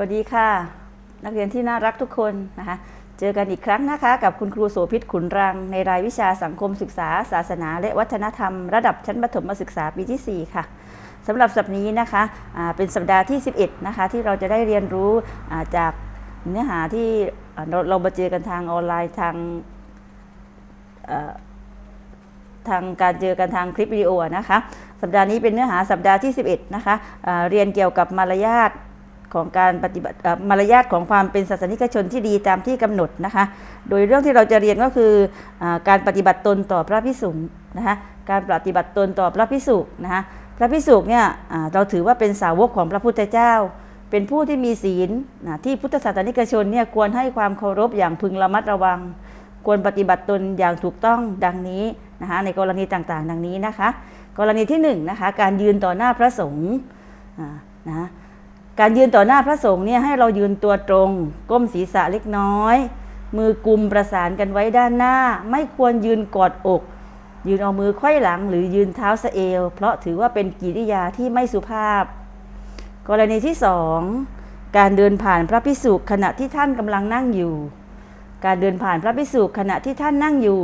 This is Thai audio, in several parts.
วัสดีค่ะ นักเรียนที่น่ารักทุกคนนะคะเจอกันอีกครั้งนะคะกับคุณครูโสภิตขุนรัง ในรายวิชาสังคมศึกษา ศาสนา และวัฒนธรรม ระดับชั้นประถมศึกษาปีที่ 4 ค่ะสำหรับสัปดาห์นี้นะคะเป็นสัปดาห์ที่ 11 นะคะที่เราจะได้เรียนรู้จากเนื้อหาที่เราเรามาเจอกันทางออนไลน์ทางทางการเจอกันทางคลิปวิดีโอนะคะสัปดาห์นี้เป็นเนื้อหาสัปดาห์ที่ 11 นะคะอ่าเรียนเกี่ยวกับมารยาท ของการปฏิบัติมารยาทของความเป็นศาสนิกชนที่ดีตามที่กำหนดนะคะ โดยเรื่องที่เราจะเรียนก็คืออการปฏิบัติตนต่อพระพิสุนะคะการปฏิบัติตนต่อพระพิสุนะคะพระพิสุเนี่ยเราถือว่าเป็นสาวกของพระพุทธเจ้า เป็นผู้ที่มีศีลนะที่พุทธศาสนิกชนเนี่ยควรให้ความเคารพอย่างพึงระมัดระวัง ควรปฏิบัติตนอย่างถูกต้องดังนี้นะคะในกรณีต่างๆ ดังนี้นะคะ กรณีที่1นงนะคะการยืนต่อหน้าพระสงฆ์อ่านะ การยืนต่อหน้าพระสงฆ์เนี่ยให้เรายืนตัวตรง ก้มศีรษะเล็กน้อย มือกุมประสานกันไว้ด้านหน้า ไม่ควรยืนกอดอก ยืนเอามือไขว้หลังหรือยืนเท้าสะเอว เพราะถือว่าเป็นกิริยาที่ไม่สุภาพ กรณีที่สองการเดินผ่านพระพิสุขณะที่ท่านกำลังนั่งอยู่ การเดินผ่านพระพิสุขณะที่ท่านนั่งอยู่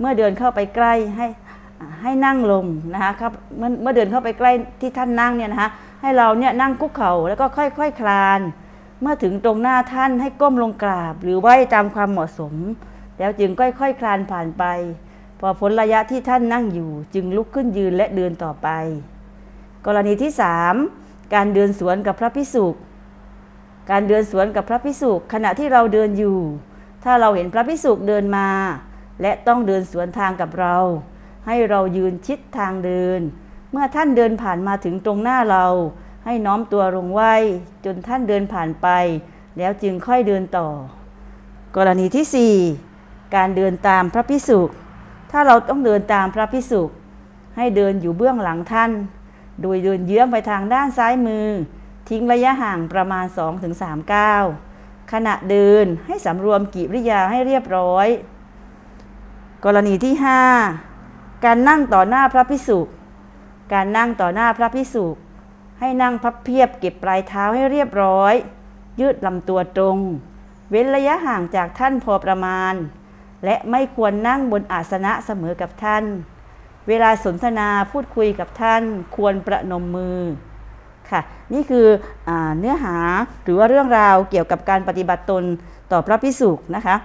เมื่อเดินเข้าไปใกล้ให้ให้นั่งลงนะคะครับเมื่อเมื่อเดินเข้าไปใกล้ที่ท่านนั่งเนี่ยนะคะให้เราเนี่ยนั่งคุกเข่าแล้วก็ค่อยๆคคลาน เมื่อถึงตรงหน้าท่านให้ก้มลงกราบ หรือไหว้ตามความเหมาะสม แล้วจึงค่อยๆคคลานผ่านไป พอพ้นระยะที่ท่านนั่งอยู่ จึงลุกขึ้นยืนและเดินต่อไป กรณีที่สามการเดินสวนกับพระพิสุการเดินสวนกับพระพิสุขณะที่เราเดินอยู่ ถ้าเราเห็นพระพิสุเดินมา และต้องเดินสวนทางกับเรา ให้เรายืนชิดทางเดิน เมื่อท่านเดินผ่านมาถึงตรงหน้าเรา ให้น้อมตัวลงไหวจนท่านเดินผ่านไป แล้วจึงค่อยเดินต่อ กรณีที่สี่การเดินตามพระพิสุถ้าเราต้องเดินตามพระพิสุให้เดินอยู่เบื้องหลังท่าน โดยเดินเยื้องไปทางด้านซ้ายมือ ทิ้งระยะห่างประมาณ 2-3ก้าวขณะเดินให้สำรวมกิริยาให้เรียบร้อย กรณีที่ 5 การนั่งต่อหน้าพระพิสุ การนั่งต่อหน้าพระพิสุให้นั่งพับเพียบเก็บปลายเท้าให้เรียบร้อย ยืดลำตัวตรง เว้นระยะห่างจากท่านพอประมาณ และไม่ควรนั่งบนอาสนะเสมอกับท่าน เวลาสนทนาพูดคุยกับท่าน ควรประนมมือค่ะ นี่คืออเนื้อหาหรือว่าเรื่องราวเกี่ยวกับการปฏิบัติตนต่อพระพิสุนะคะ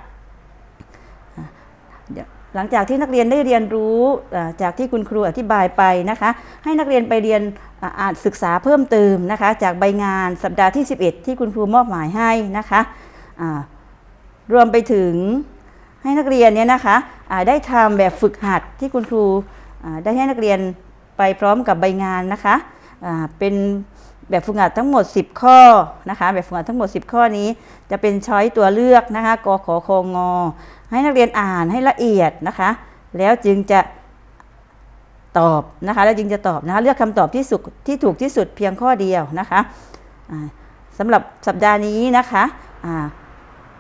เดี๋ยว หลังจากที่นักเรียนได้เรียนรู้จากที่คุณครูอธิบายไปนะคะ ให้นักเรียนไปเรียนอ่าอ่านศึกษาเพิ่มเติมนะคะ จากใบงานสัปดาห์ที่ 11 ที่คุณครูมอบหมายให้นะคะรวมไปถึงให้นักเรียนเนี่ยนะคะได้ทำแบบฝึกหัดที่คุณครูได้ให้นักเรียนไปพร้อมกับใบงานนะคะเป็นแบบฝึกหัดทั้งหมด 10 ข้อนะคะ แบบฝึกหัดทั้งหมด 10 ข้อนี้ จะเป็นช้อยตัวเลือกนะคะกขคง ให้นักเรียนอ่านให้ละเอียดนะคะ แล้วจึงจะตอบนะคะแล้วจึงจะตอบนะคะเลือกคำตอบที่สุดที่ถูกที่สุดเพียงข้อเดียวนะคะอ่าสำหรับสัปดาห์นี้นะคะ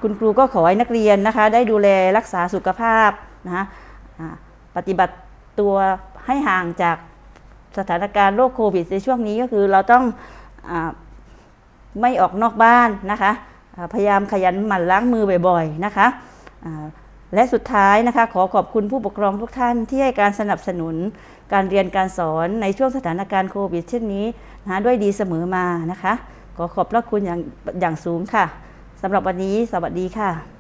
คุณครูก็ขอให้นักเรียนนะคะ ได้ดูแลรักษาสุขภาพนะคะปฏิบัติตัวให้ห่างจากสถานการณ์โรคโควิดในช่วงนี้ก็คือเราต้องอไม่ออกนอกบ้านนะคะ พยายามขยันหมั่นล้างมือบ่อยๆนะคะ และสุดท้ายนะคะขอขอบคุณผู้ปกครองทุกท่านที่ให้การสนับสนุนการเรียนการสอนในช่วงสถานการณ์โควิด เช่นนี้นะด้วยดีเสมอมานะคะ ขอขอบพระคุณอย่างอย่างสูงค่ะสำหรับวันนี้สวัสดีค่ะ